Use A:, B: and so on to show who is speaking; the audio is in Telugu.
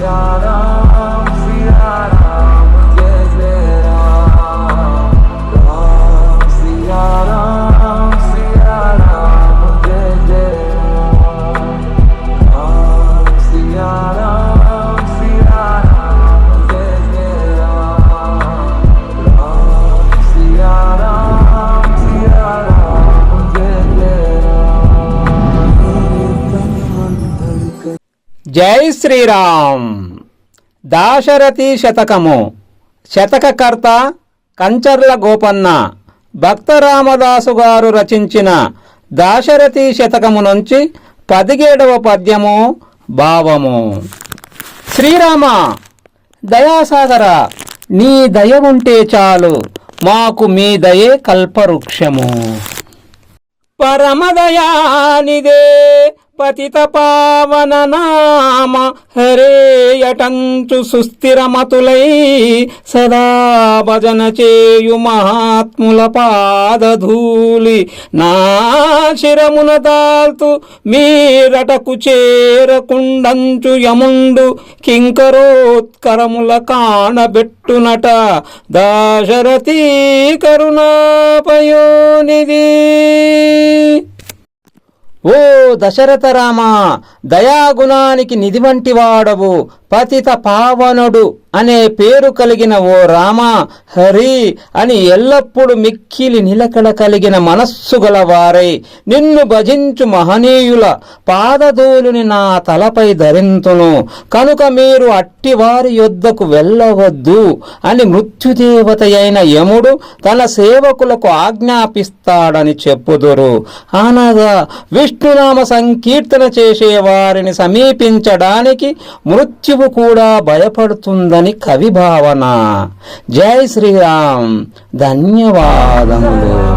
A: யாரா
B: జై శ్రీరామ్. దాశరథి శతకము. శతకకర్త కంచర్ల గోపన్న. భక్త రామదాసు గారు రచించిన దాశరథి శతకము నుంచి పదిహేడవ పద్యము భావము. శ్రీరామ దయాసాగర నీ దయ ఉంటే చాలు. మాకు మీ దయే కల్పవృక్షము. పరమదయానిదే పతిత పావన నామ హరేయటంచు సుస్థిరమతులై సదా భజన చేయు మహాత్ముల పాదధూలి నా శిరమున దాల్తు మీరటకు చేరకుండంచు యముండు కింకరోత్కరముల కాణబెట్టునట. దాశరథీ కరుణాపయోనిధి. ఓ దశరథరామ దయాగుణానికి నిధి వంటివాడవు పతిత పావనుడు అనే పేరు కలిగిన ఓ రామ హరి అని ఎల్లప్పుడూ మిక్కిలి నిలకడ కలిగిన మనస్సు గలవారై నిన్ను భజించు మహనీయుల పాదధూలుని నా తలపై ధరింతును. కనుక మీరు అట్టివారి యొద్దకు వెళ్ళవద్దు అని మృత్యుదేవత అయిన యముడు తన సేవకులకు ఆజ్ఞాపిస్తాడని చెప్పుదురు. అనగా విష్ణునామ సంకీర్తన చేసే వారిని సమీపించడానికి మృత్యువు కూడా భయపడుతుందని కవి భావన జై శ్రీరామ్. ధన్యవాదములు.